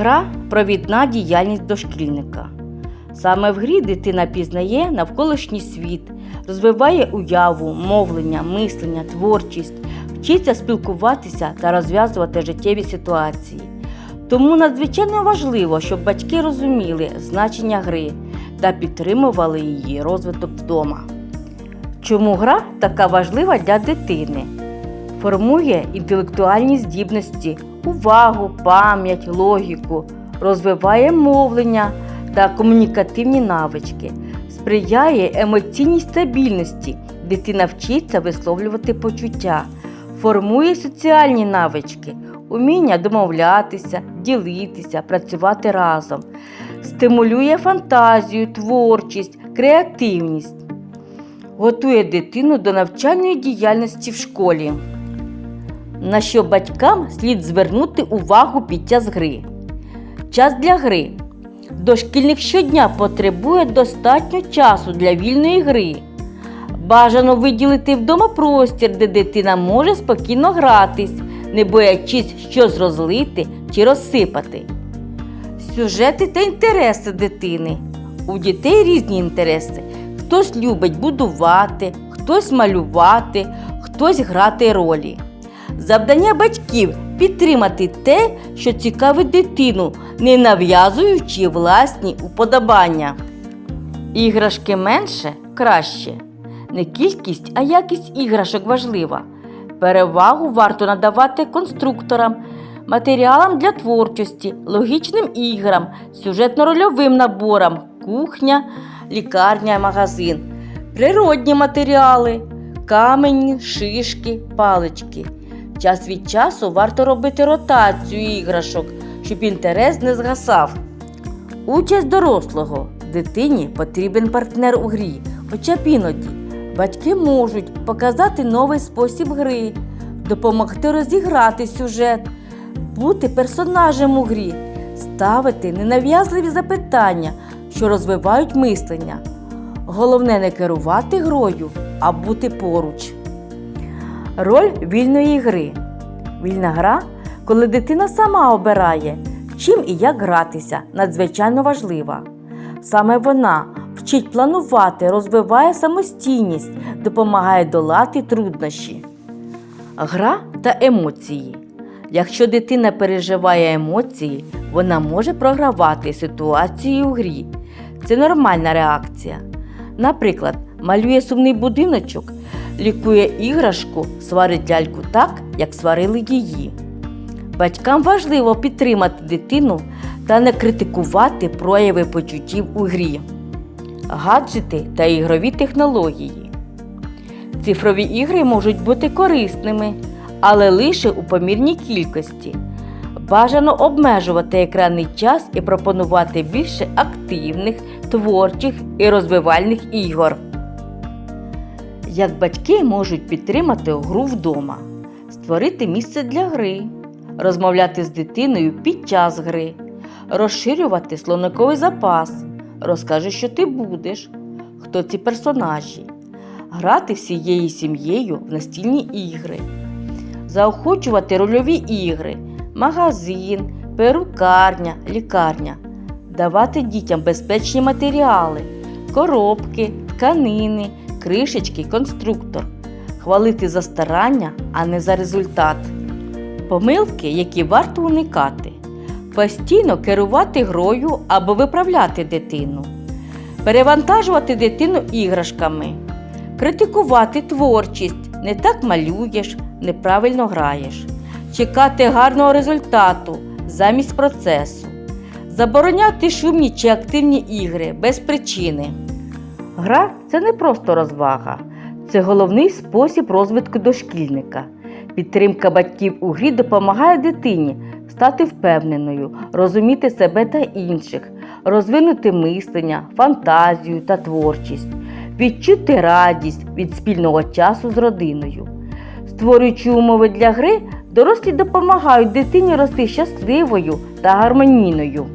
Гра провідна діяльність дошкільника. Саме в грі дитина пізнає навколишній світ, розвиває уяву, мовлення, мислення, творчість, вчиться спілкуватися та розв'язувати життєві ситуації. Тому надзвичайно важливо, щоб батьки розуміли значення гри та підтримували її розвиток вдома. Чому гра така важлива для дитини? Формує інтелектуальні здібності, увагу, пам'ять, логіку, розвиває мовлення та комунікативні навички, сприяє емоційній стабільності, дитина вчиться висловлювати почуття, формує соціальні навички, уміння домовлятися, ділитися, працювати разом, стимулює фантазію, творчість, креативність, готує дитину до навчальної діяльності в школі. На що батькам слід звернути увагу під час гри. Час для гри. Дошкільник щодня потребує достатньо часу для вільної гри. Бажано виділити вдома простір, де дитина може спокійно гратись, не боячись щось розлити чи розсипати. Сюжети та інтереси дитини. У дітей різні інтереси. Хтось любить будувати, хтось малювати, хтось грати ролі. Завдання батьків підтримати те, що цікавить дитину, не нав'язуючи власні уподобання. Іграшки менше краще. Не кількість, а якість іграшок важлива. Перевагу варто надавати конструкторам, матеріалам для творчості, логічним іграм, сюжетно-рольовим наборам, кухня, лікарня, магазин, природні матеріали, камені, шишки, палички. Час від часу варто робити ротацію іграшок, щоб інтерес не згасав. Участь дорослого. Дитині потрібен партнер у грі, хоча б іноді. Батьки можуть показати новий спосіб гри, допомогти розіграти сюжет, бути персонажем у грі, ставити ненав'язливі запитання, що розвивають мислення. Головне не керувати грою, а бути поруч. Роль вільної гри. Вільна гра, коли дитина сама обирає, чим і як гратися, надзвичайно важлива. Саме вона вчить планувати, розвиває самостійність, допомагає долати труднощі. Гра та емоції. Якщо дитина переживає емоції, вона може програвати ситуацію у грі. Це нормальна реакція. Наприклад, малює сумний будиночок, лікує іграшку, сварить ляльку так, як сварили її. Батькам важливо підтримати дитину та не критикувати прояви почуттів у грі, гаджети та ігрові технології. Цифрові ігри можуть бути корисними, але лише у помірній кількості. Бажано обмежувати екранний час і пропонувати більше активних, творчих і розвивальних ігор. Як батьки можуть підтримати гру вдома, створити місце для гри, розмовляти з дитиною під час гри, розширювати слониковий запас, розкажи, що ти будеш, хто ці персонажі, грати всією сім'єю в настільні ігри, заохочувати рольові ігри, магазин, перукарня, лікарня, давати дітям безпечні матеріали, коробки, тканини, кришечки, конструктор, хвалити за старання, а не за результат. Помилки, які варто уникати, постійно керувати грою або виправляти дитину, перевантажувати дитину іграшками, критикувати творчість, не так малюєш, неправильно граєш, чекати гарного результату замість процесу, забороняти шумні чи активні ігри без причини. Гра це не просто розвага, це головний спосіб розвитку дошкільника. Підтримка батьків у грі допомагає дитині стати впевненою, розуміти себе та інших, розвинути мислення, фантазію та творчість, відчути радість від спільного часу з родиною. Створюючи умови для гри, дорослі допомагають дитині рости щасливою та гармонійною.